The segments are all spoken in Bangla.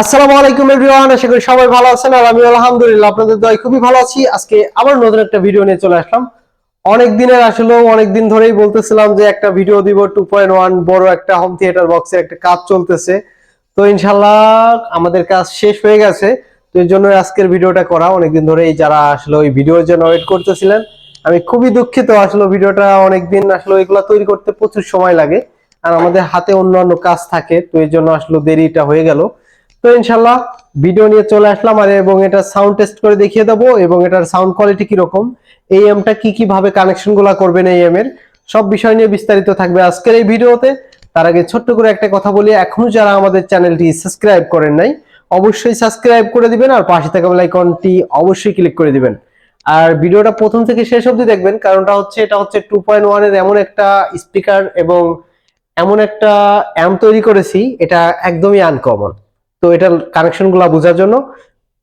আসসালামু আলাইকুম এভরিওয়ান, আশা করি সবাই ভালো আছেন আর আমি আলহামদুলিল্লাহ, আপনাদের দয় খুবই ভালো আছি। আজকে আবার নতুন একটা ভিডিও নিয়ে চলে আসলাম। অনেক দিনের আসলে অনেক দিন ধরেই বলতেছিলাম যে একটা ভিডিও দিব টু পয়েন্ট ওয়ান বড় একটা হোম থিয়েটার বক্সের একটা কাজ চলতেছে। তো ইনশাল্লাহ আমাদের কাজ শেষ হয়ে গেছে। তো এই জন্য আজকের ভিডিওটা করা। অনেকদিন ধরেই যারা আসলে ওই ভিডিওর জন্য ওয়েট করতেছিলেন, আমি খুবই দুঃখিত আসলে ভিডিওটা অনেকদিন আসলে এগুলো তৈরি করতে প্রচুর সময় লাগে। আর আমাদের হাতে অন্যান্য কাজ থাকে, তো এই জন্য আসলে দেরিটা হয়ে গেল। তো ইনশাল্লাহ ভিডিও নিয়ে চলে আসলাম আর এবং এটা সাউন্ড টেস্ট করে দেখিয়ে দেবো এবং এটার সাউন্ড কোয়ালিটি কীরকম, এই এমটা কি কি ভাবে কানেকশনগুলা করবেন এই এম এর, সব বিষয় নিয়ে বিস্তারিত থাকবে আজকের এই ভিডিওতে। তার আগে ছোট্ট করে একটা কথা বলি, এখনও যারা আমাদের চ্যানেলটি সাবস্ক্রাইব করেন নাই, অবশ্যই সাবস্ক্রাইব করে দিবেন আর পাশে থাকা আইকনটি অবশ্যই ক্লিক করে দিবেন। আর ভিডিওটা প্রথম থেকে শেষ অবধি দেখবেন, কারণটা হচ্ছে, এটা হচ্ছে টু পয়েন্ট ওয়ানের এমন একটা স্পিকার এবং এমন একটা অ্যাম তৈরি করেছি, এটা একদমই আনকমন তো এটার কানেকশনগুলা বোঝার জন্য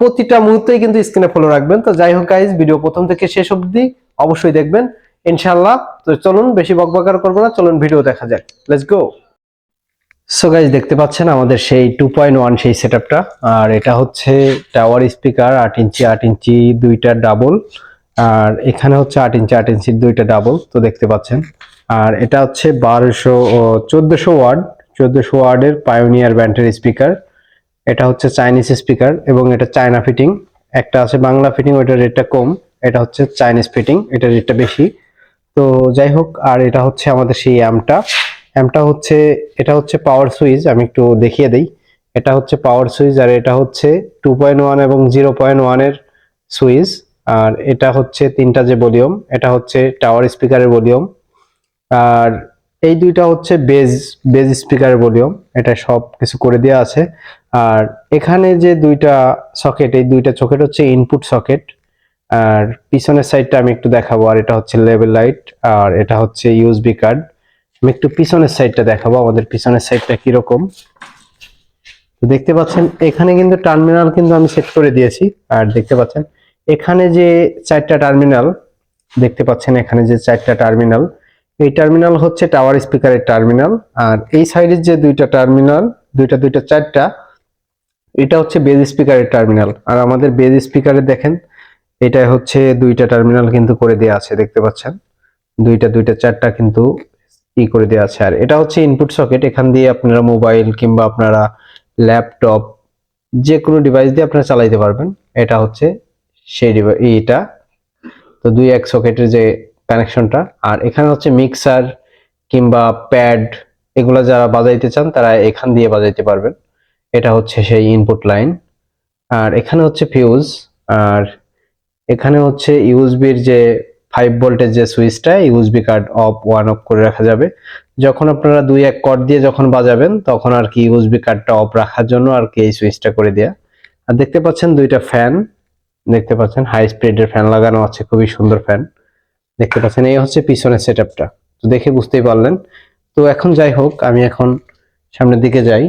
প্রতিটা মুহূর্তেই কিন্তু স্ক্রিনে ফলো রাখবেন। তো যাই হোক গাইজ ভিডিও প্রথম থেকে শেষ অবধি অবশ্যই দেখবেন। ইনশাল্লাহ তো চলুন বেশি বকবকার করব না, চলুন ভিডিও দেখা যাক। লেটস গো সো গাইজ দেখতে পাচ্ছেন আমাদের সেই টু পয়েন্ট ওয়ান সেই সেট আর এটা হচ্ছে টাওয়ার স্পিকার আট ইঞ্চি আট ইঞ্চি দুইটা ডাবল আর এখানে হচ্ছে আট ইঞ্চি, আট ইঞ্চির দুইটা ডাবল তো দেখতে পাচ্ছেন। আর এটা হচ্ছে বারোশো চোদ্দশো ওয়ার্ড, চোদ্দশো ওয়ার্ডের পায়োনিয়ার ব্যান্ডের স্পিকার এটা হচ্ছে চাইনিজ স্পিকার এবং এটা চায়না ফিটিং একটা আছে বাংলা ফিটিং ওইটার রেটটা কম। এটা হচ্ছে চাইনিজ ফিটিং এটার রেটটা বেশি। তো যাই হোক, আর এটা হচ্ছে আমাদের সেই অ্যামটা অ্যামটা হচ্ছে, এটা হচ্ছে পাওয়ার সুইচ আমি একটু দেখিয়ে দিই। এটা হচ্ছে পাওয়ার সুইচ আর এটা হচ্ছে টু পয়েন্ট ওয়ান এবং জিরো পয়েন্ট ওয়ানের সুইচ আর এটা হচ্ছে তিনটা যে ভলিউম এটা হচ্ছে টাওয়ার স্পিকারের ভলিউম আর এই দুইটা হচ্ছে বেজ বেজ স্পিকার ভলিউম এটা সব কিছু করে দেওয়া আছে। আর এখানে যে দুইটা সকেট এই দুইটা সকেট হচ্ছে ইনপুট সকেট আর পিছনের সাইডটা আমি একটু দেখাবো, আর এটা হচ্ছে লেভেল লাইট আর এটা হচ্ছে ইউএসবি কার্ড আমি একটু পিছনের সাইডটা দেখাবো, আমাদের পিছনের সাইডটা কীরকম। তো দেখতে পাচ্ছেন, এখানে কিন্তু টার্মিনাল কিন্তু আমি সেট করে দিয়েছি। আর দেখতে পাচ্ছেন, এখানে যে চারটা টার্মিনাল দেখতে পাচ্ছেন এখানে যে চারটা টার্মিনাল এই টার্মিনাল হচ্ছে টাওয়ার স্পিকারের টার্মিনাল, আর এই সাইডের যে দুইটা টার্মিনাল, দুইটা দুইটা, চারটা, এটা হচ্ছে বেজ স্পিকারের টার্মিনাল। আর আমাদের বেজ স্পিকারে দেখেন এটা হচ্ছে দুইটা টার্মিনাল কিন্তু করে দেওয়া আছে, দেখতে পাচ্ছেন? দুইটা দুইটা, চারটা কিন্তু ই করে দেওয়া আছে। আর এটা হচ্ছে ইনপুট সকেট এখান দিয়ে আপনারা মোবাইল কিংবা আপনারা ল্যাপটপ যে কোনো ডিভাইস দিয়ে আপনারা চালাইতে পারবেন। এটা হচ্ছে সেই ডিভাইস এইটা। তো দুই এক সকেটের যে কানেকশনটা। আর এখানে হচ্ছে মিক্সার কিংবা প্যাড, এগুলো যারা বাজাইতে চান, তারা এখান দিয়ে বাজাইতে পারবেন। এটা হচ্ছে সেই ইনপুট লাইন আর এখানে হচ্ছে ফিউজ আর এখানে হচ্ছে ইউএসবির যে ফাইভ ভোল্টের যে সুইচটা USB card of one off করে রাখা যাবে। যখন আপনারা দুই এক কর্ড দিয়ে যখন বাজাবেন, তখন আর কি ইউএসবি কার্ডটা অফ রাখার জন্য আর কি এই সুইচটা করে দেয়া। আর দেখতে পাচ্ছেন দুইটা ফ্যান দেখতে পাচ্ছেন হাই স্পিডের ফ্যান লাগানো আছে, খুবই সুন্দর ফ্যান দেখতে পাচ্ছেন এই হচ্ছে পিছনের সেট তো দেখে বুঝতেই পারলেন। তো এখন যাই হোক আমি এখন সামনের দিকে যাই।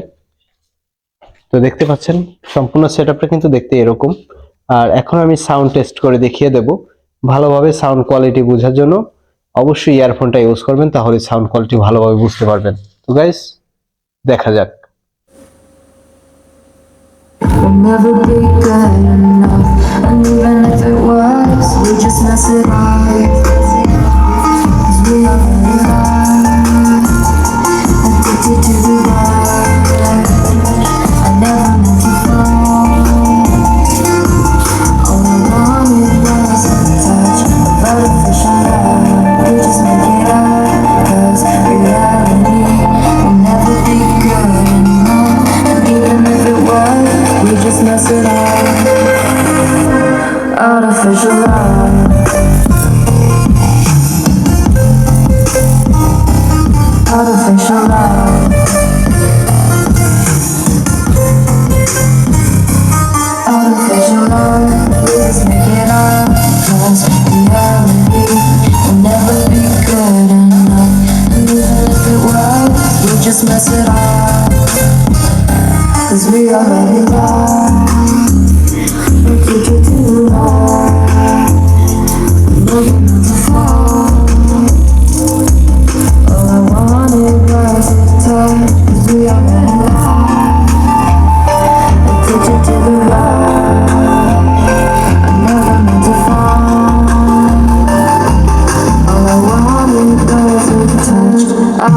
তো দেখতে পাচ্ছেন সম্পূর্ণ সেট কিন্তু দেখতে এরকম। আর এখন আমি সাউন্ড টেস্ট করে দেখিয়ে দেব। ভালোভাবে সাউন্ড কোয়ালিটি বোঝার জন্য অবশ্যই ইয়ারফোনটা ইউজ করবেন তাহলে সাউন্ড কোয়ালিটি ভালোভাবে বুঝতে পারবেন। তো গাইস দেখা যাক। Never be good enough. And even if it was, we just mess it up. нас it será Artificial love.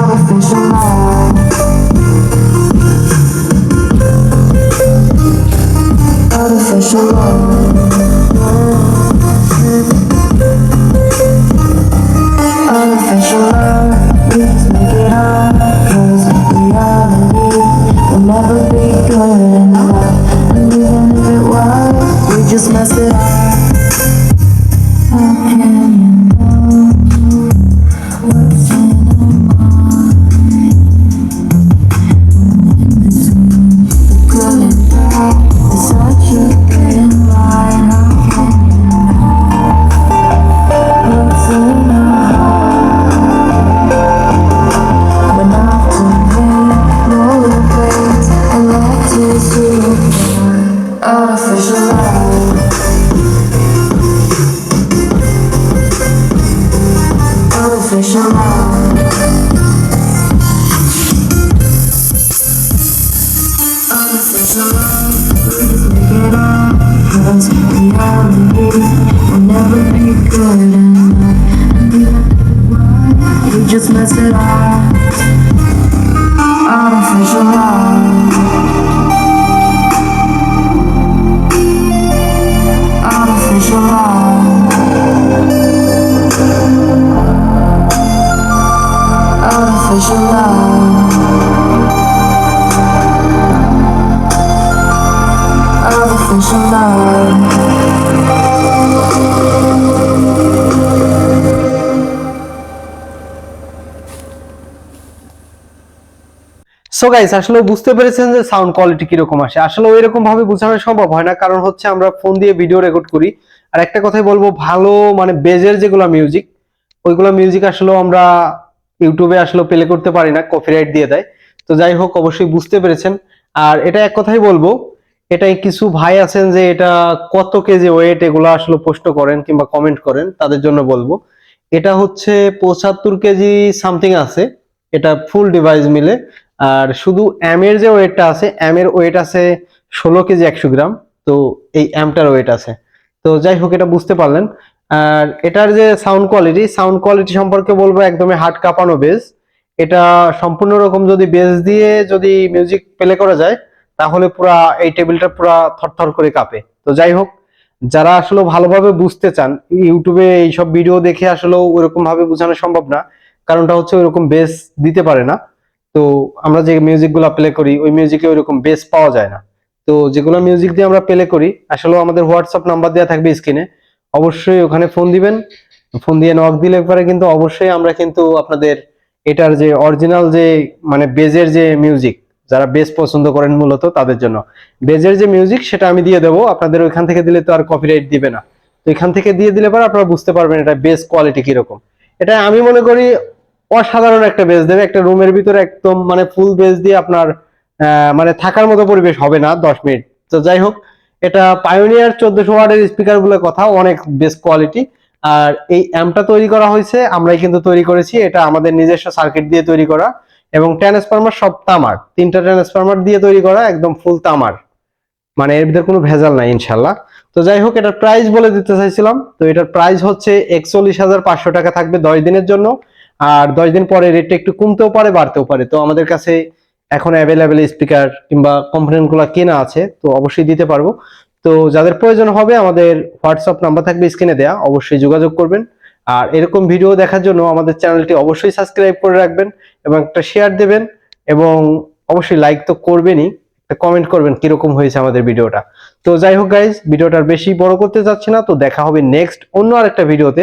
artificial love. Love, please make it reality will never be good enough. And even if it was, we just mess it up. Just mess it up. Guys আসলে বুঝতে পেরেছেন যে সাউন্ড কোয়ালিটি কীরকম আসে। আসলে ওই রকম ভাবে বোঝানো সম্ভব হয় না, কারণ হচ্ছে আমরা ফোন দিয়ে ভিডিও রেকর্ড করি। আর একটা কথাই বলব, ভালো মানে বেজের যেগুলো মিউজিক ওইগুলো মিউজিক আসলে আমরা ইউটিউবে আসলে প্লে করতে পারি না কপিরাইট দিয়ে দেয়। তো যাই হোক, অবশ্যই বুঝতে পেরেছেন। আর এটা এক কথাই বলব, এটাই কিছু ভাই আছেন যে এটা কত কেজি ওয়েট এগুলো আসলে পোস্ট করেন কিংবা কমেন্ট করেন, তাদের জন্য বলব। এটা হচ্ছে পঁচাত্তর কেজি সামথিং আছে, এটা ফুল ডিভাইস মিলে। আর শুধু এম এর যে ওয়েটটা আছে এম এর ওয়েট আছে ষোলো কেজি একশো গ্রাম। তো এই এমটার ওয়েট আছে। তো যাই হোক, এটা বুঝতে পারলেন। আর এটার যে সাউন্ড কোয়ালিটি সাউন্ড কোয়ালিটি সম্পর্কে বলব একদমই হাট কাঁপানো বেস এটা সম্পূর্ণ রকম যদি বেস দিয়ে যদি মিউজিক প্লে করা যায়, তাহলে পুরা এই টেবিলটা পুরা থরথর করে কাঁপে। তো যাই হোক, যারা আসলে ভালোভাবে বুঝতে চান, ইউটিউবে এইসব ভিডিও দেখে আসলে ওরকম ভাবে বোঝানো সম্ভব না। কারণটা হচ্ছে ওইরকম বেস দিতে পারে না। তো আমরা যে মিউজিকগুলা প্লে করি, ওই মিউজিকে ওইরকম বেস পাওয়া যায় না। তো যেগুলো মিউজিক দিয়ে আমরা প্লে করি আসলে আমাদের হোয়াটসঅ্যাপ নাম্বার দেওয়া থাকবে স্ক্রিনে অবশ্যই ওখানে ফোন দিবেন। ফোন দিয়ে নক দিলে পরে কিন্তু অবশ্যই আমরা কিন্তু আপনাদের এটার যে অরিজিনাল যে মানে বেজের যে মিউজিক যারা বেস পছন্দ করেন মূলত তাদের জন্য। বেজের যে মিউজিক সেটা আমি দিয়ে দেবো, আপনাদের ওইখান থেকে দিলে তো আর কপিরাইট দিবে না। তো এখান থেকে দিয়ে দিলে পরে আপনারা বুঝতে পারবেন এটা বেস কোয়ালিটি কীরকম। এটা আমি মনে করি অসাধারণ একটা বেস দেবে। একটা রুমের ভিতরে একদম মানে ফুল বেস দিয়ে আপনার মানে থাকার মতো পরিবেশ হবে না দশ মিনিট তো যাই হোক, এটা পায়োনিয়ার চোদ্দশো ওয়ার্ডের স্পিকারগুলো কথা, অনেক বেস্ট কোয়ালিটি আর এই অ্যাম্পটা তৈরি করা হয়েছে, আমরাই কিন্তু তৈরি করেছি। এটা আমাদের নিজস্ব সার্কিট দিয়ে তৈরি করা। এবং ট্রান্সফরমার সব তামার, তিনটা ট্রান্সফরমার দিয়ে তৈরি করা, একদম ফুল তামার। মানে এর ভিতরে কোনো ভেজাল নাই, ইনশাল্লাহ। তো যাই হোক, এটার প্রাইস বলে দিতে চাইছিলাম। তো এটার প্রাইস হচ্ছে একচল্লিশ হাজার পাঁচশো টাকা থাকবে দশ দিনের জন্য। আর দশ দিন পরে রেটটা একটু কমতেও পারে, বাড়তেও পারে। তো আমাদের কাছে এখন অ্যাভেলেবেল স্পিকার কিংবা কম্পোনেন্টগুলা কেনা আছে, তো অবশ্যই দিতে পারব। তো যাদের প্রয়োজন হবে, আমাদের হোয়াটসঅ্যাপ নাম্বার থাকবে স্ক্রিনে দেয়া, অবশ্যই যোগাযোগ করবেন। আর এরকম ভিডিও দেখার জন্য আমাদের চ্যানেলটি অবশ্যই সাবস্ক্রাইব করে রাখবেন এবং একটা শেয়ার দেবেন এবং অবশ্যই লাইক তো করবেনই কমেন্ট করবেন কীরকম হয়েছে আমাদের ভিডিওটা তো যাই হোক গাইজ ভিডিওটার বেশি বড় করতে যাচ্ছি না, তো দেখা হবে নেক্সট অন্য আরেকটা ভিডিওতে